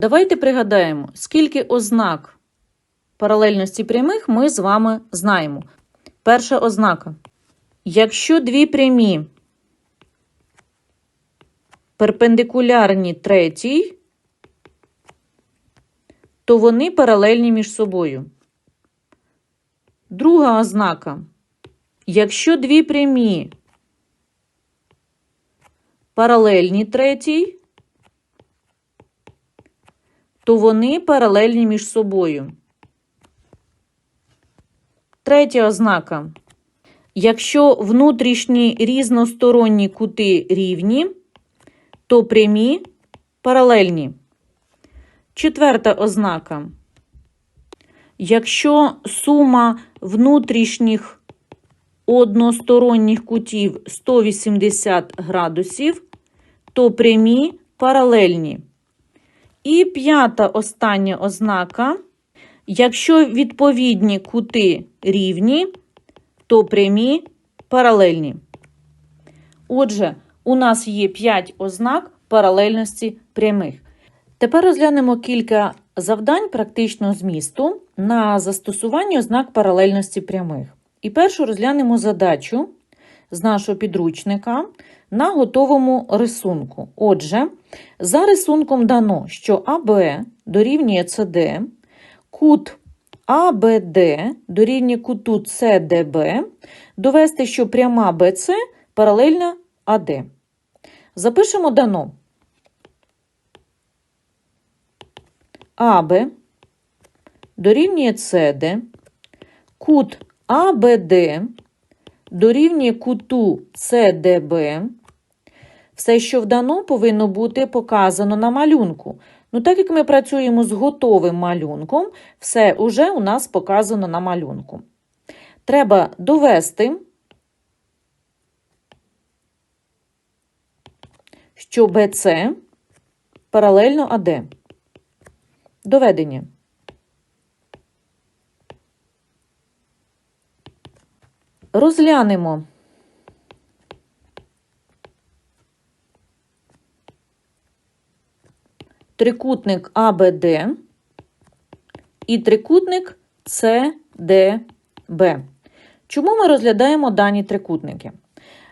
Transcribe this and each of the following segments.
Давайте пригадаємо, скільки ознак паралельності прямих ми з вами знаємо. Перша ознака. Якщо дві прямі перпендикулярні третій, то вони паралельні між собою. Друга ознака. Якщо дві прямі паралельні третій, то вони паралельні між собою. Третя ознака. Якщо внутрішні різносторонні кути рівні, то прямі паралельні. Четверта ознака. Якщо сума внутрішніх односторонніх кутів 180 градусів, то прямі паралельні. І п'ята остання ознака. Якщо відповідні кути рівні, то прямі паралельні. Отже, у нас є 5 ознак паралельності прямих. Тепер розглянемо кілька завдань практичного змісту на застосування ознак паралельності прямих. І першу розглянемо задачу з нашого підручника на готовому рисунку. Отже, за рисунком дано, що АБ дорівнює СД, кут АБД дорівнює куту СДБ, довести, що пряма БЦ паралельна АД. Запишемо дано. АБ дорівнює СД, кут АБД дорівнює куту СДБ. Все, що вдано, повинно бути показано на малюнку. Ну, так як ми працюємо з готовим малюнком, все вже у нас показано на малюнку. Треба довести, що БЦ паралельно АД. Доведення. Розглянемо. Трикутник АБД і трикутник СДБ. Чому ми розглядаємо дані трикутники?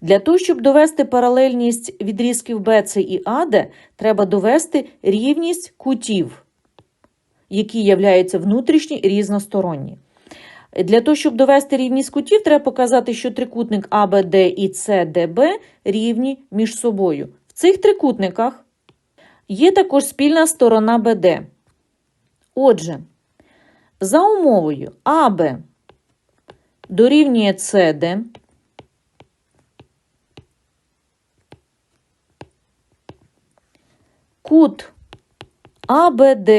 Для того, щоб довести паралельність відрізків BC і AD, треба довести рівність кутів, які являються внутрішні і різносторонні. Для того, щоб довести рівність кутів, треба показати, що трикутник АБД і СДБ рівні між собою. В цих трикутниках є також спільна сторона БД. Отже, за умовою АБ дорівнює СД, кут АБД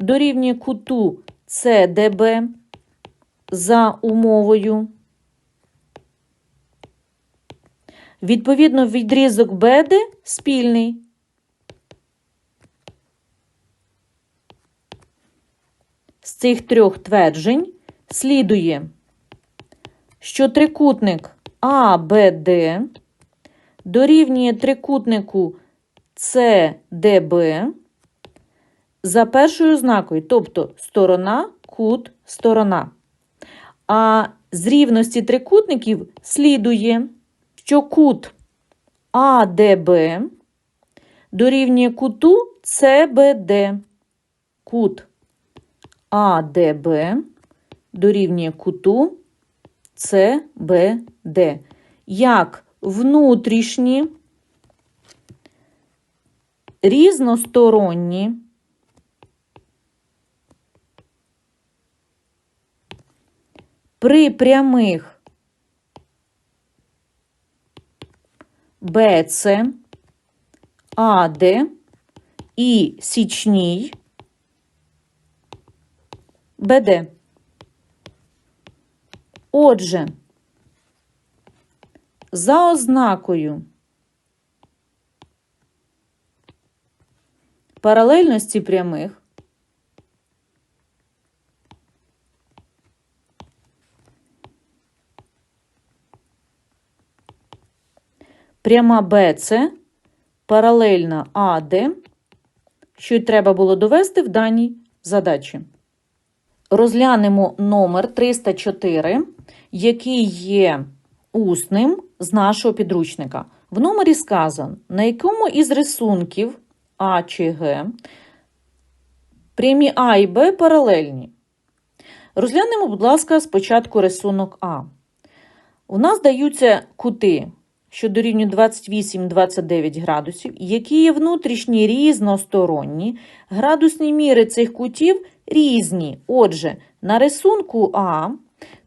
дорівнює куту СДБ за умовою. Відповідно, відрізок БД спільний. З цих трьох тверджень слідує, що трикутник АБД дорівнює трикутнику СДБ за першою ознакою, тобто сторона, кут, сторона. А з рівності трикутників слідує, що кут АДБ дорівнює куту СБД. Кут АДБ дорівнює куту СБД. Як внутрішні різносторонні при прямих БЦ, АД і січній БД. Отже, за ознакою паралельності прямих пряма БЦ паралельна АД що й треба було довести в даній задачі. Розглянемо номер 304, який є усним з нашого підручника. В номері сказано, на якому із рисунків А чи Г прямі А і Б паралельні. Розглянемо, будь ласка, спочатку рисунок А. У нас даються кути, що дорівнюють 28-29 градусів, які є внутрішні різносторонні. Градусні міри цих кутів різні. Отже, на рисунку А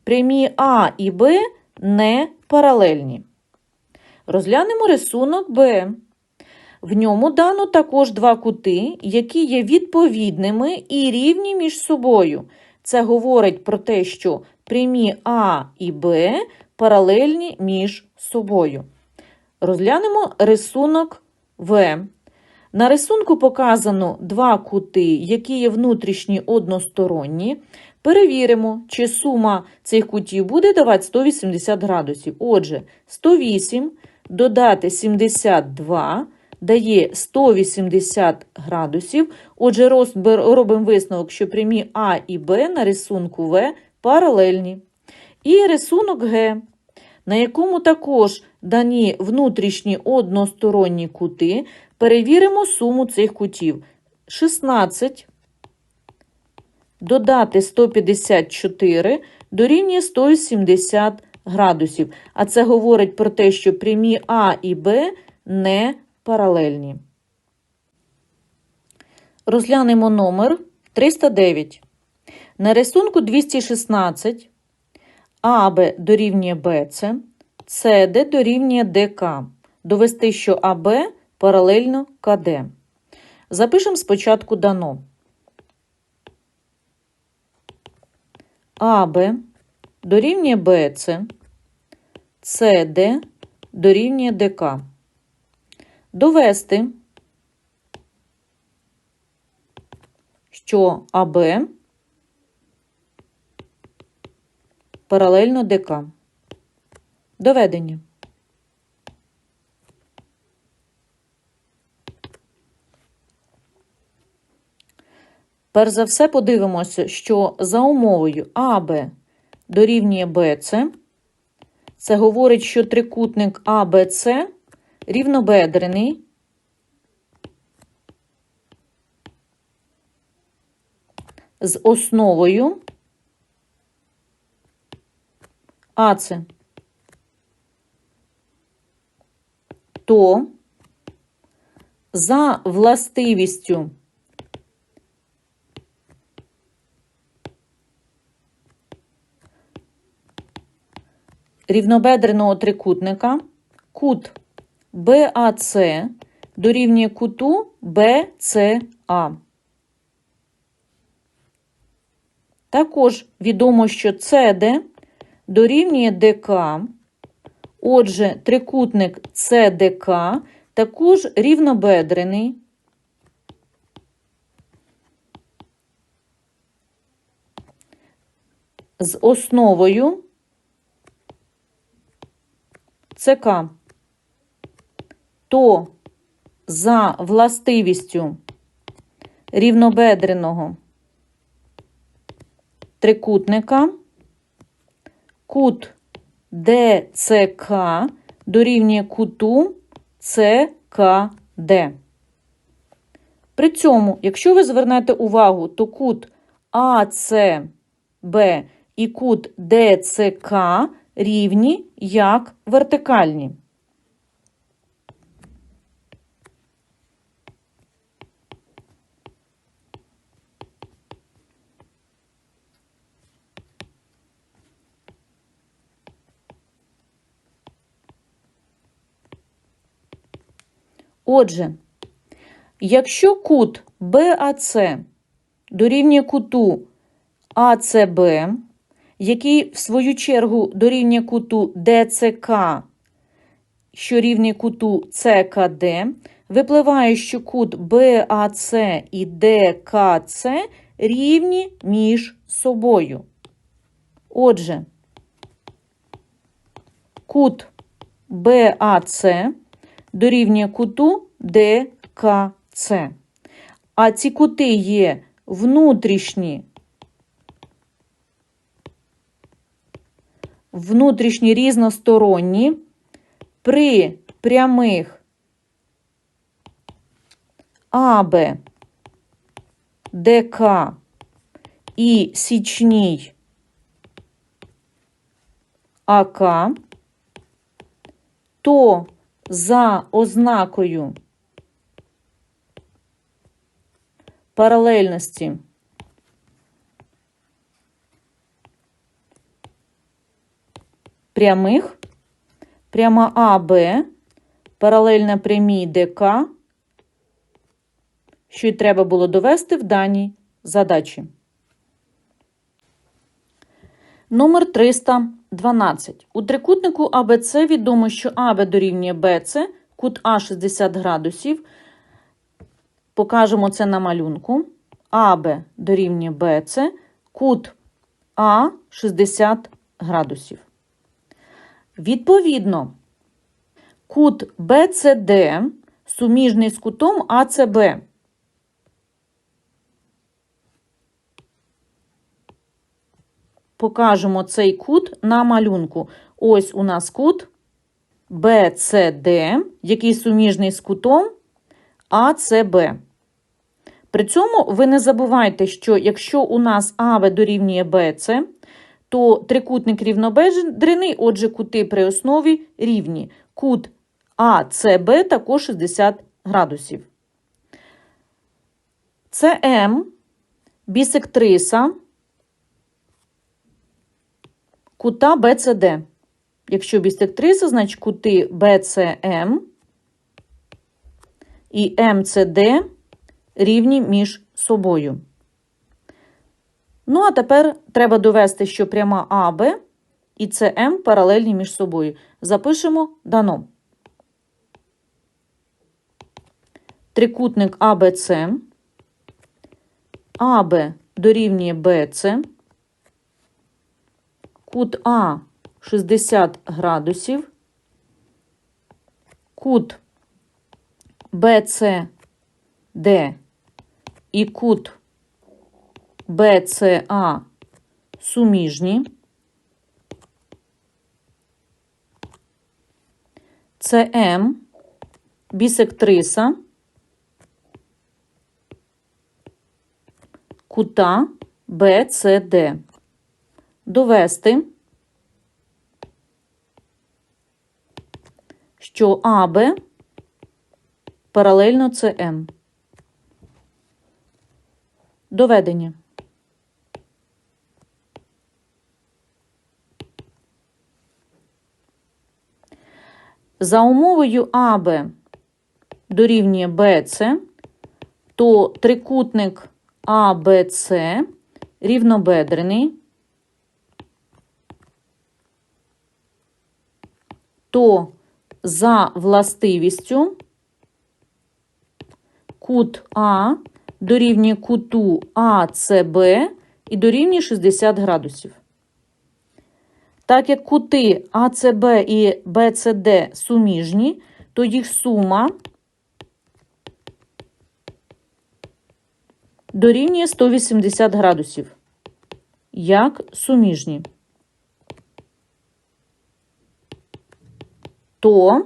прямі А і Б не паралельні. Розглянемо рисунок Б. В ньому дано також два кути, які є відповідними і рівні між собою. Це говорить про те, що прямі А і Б паралельні між собою. Розглянемо рисунок В. На рисунку показано два кути, які є внутрішні односторонні. Перевіримо, чи сума цих кутів буде давати 180 градусів. Отже, 108 додати 72 дає 180 градусів. Отже, робимо висновок, що прямі А і Б на рисунку В паралельні. І рисунок Г, на якому також дані внутрішні односторонні кути. Перевіримо суму цих кутів. 16 додати 154 дорівнює 170 градусів. А це говорить про те, що прямі А і Б не паралельні. Розглянемо номер 309. На рисунку 216 АБ дорівнює БЦ, СД дорівнює ДК. Довести, що АБ паралельно КД. Запишемо спочатку дано. АБ дорівнює БЦ, СД дорівнює ДК. Довести, що АБ паралельно ДК. Доведення. Перш за все подивимося, що за умовою АБ дорівнює БЦ. Це говорить, що трикутник АБЦ рівнобедрений. З основою АЦ. То за властивістю рівнобедреного трикутника кут БАЦ дорівнює куту БЦА. Також відомо, що СД дорівнює ДК. Отже, трикутник СДК також рівнобедрений. З основою ЦК, то за властивістю рівнобедреного трикутника кут ДЦК дорівнює куту ЦКД. При цьому, якщо ви звернете увагу, то кут АЦБ і кут ДЦК рівні як вертикальні. Отже, якщо кут БАЦ дорівнює куту АЦБ, який в свою чергу дорівнює куту ДЦК, що рівний куту ЦКД, випливає, що кут БАЦ і ДКЦ рівні між собою. Отже, кут БАЦ дорівнює куту ДКЦ. а ці кути є внутрішні, внутрішні різносторонні, при прямих АБ, ДК і січній АК, то за ознакою паралельності прямих, пряма АБ, паралельна прямій ДК, що й треба було довести в даній задачі. Номер 312. У трикутнику АБЦ відомо, що АБ дорівнює БЦ, кут А 60 градусів. Покажемо це на малюнку. АБ дорівнює БЦ, кут А 60 градусів. Відповідно, кут БЦД суміжний з кутом АЦБ. Покажемо цей кут на малюнку. Ось у нас кут BCD, який суміжний з кутом АЦБ. При цьому ви не забувайте, що якщо у нас АВ дорівнює БЦ, то трикутник рівнобедрений, отже, кути при основі рівні. Кут АЦБ також 60 градусів. ЦМ бісектриса кута БЦД. Якщо бісектриса, значить кути БЦМ і МЦД рівні між собою. Ну, а тепер треба довести, що пряма АБ і СМ паралельні між собою. Запишемо дано. Трикутник АБЦ. АБ дорівнює БЦ. Кут А 60 градусів. Кут БЦД і кут БЦА суміжні. ЦМ бісектриса кута БЦД. Довести, що АБ паралельно ЦМ. Доведення. За умовою АБ дорівнює БЦ, то трикутник АБЦ рівнобедрений, то за властивістю кут А дорівнює куту АЦБ і дорівнює 60 градусів. Так як кути АЦБ і БЦД суміжні, то їх сума дорівнює 180 градусів. Як суміжні. То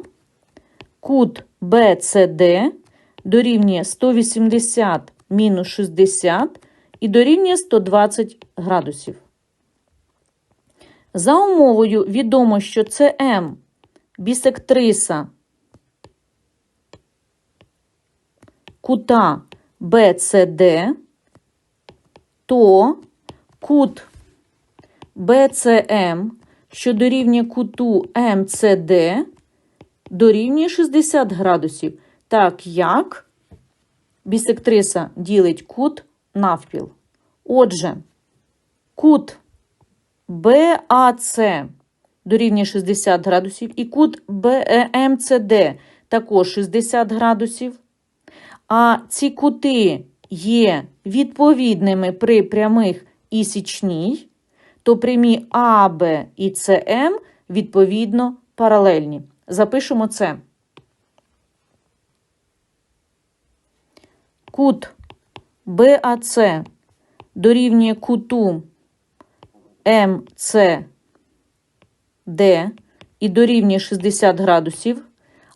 кут БЦД дорівнює 180 мінус 60 і дорівнює 120 градусів. За умовою відомо, що ЦМ бісектриса кута БЦД, то кут БЦМ, що дорівнює куту МЦД, дорівнює 60 градусів, так як бісектриса ділить кут навпіл. Отже, кут БАЦ дорівнює 60 градусів, і кут БМЦД також 60 градусів. А ці кути є відповідними при прямих і січній, то прямі АБ і СМ відповідно паралельні. Запишемо це. Кут БАЦ дорівнює куту МЦД і дорівнює 60 градусів,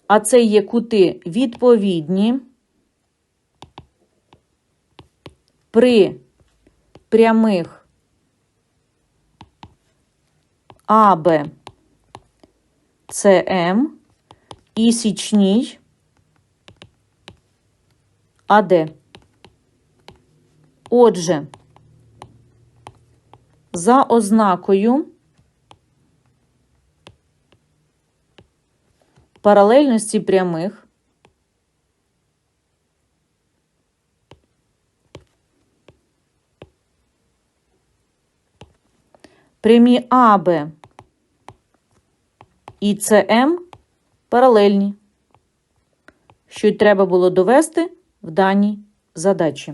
а це є кути відповідні при прямих АБ ЦМ і січній. Отже, за ознакою паралельності прямих прямі АБ і CM паралельні, що й треба було довести в даній задачі.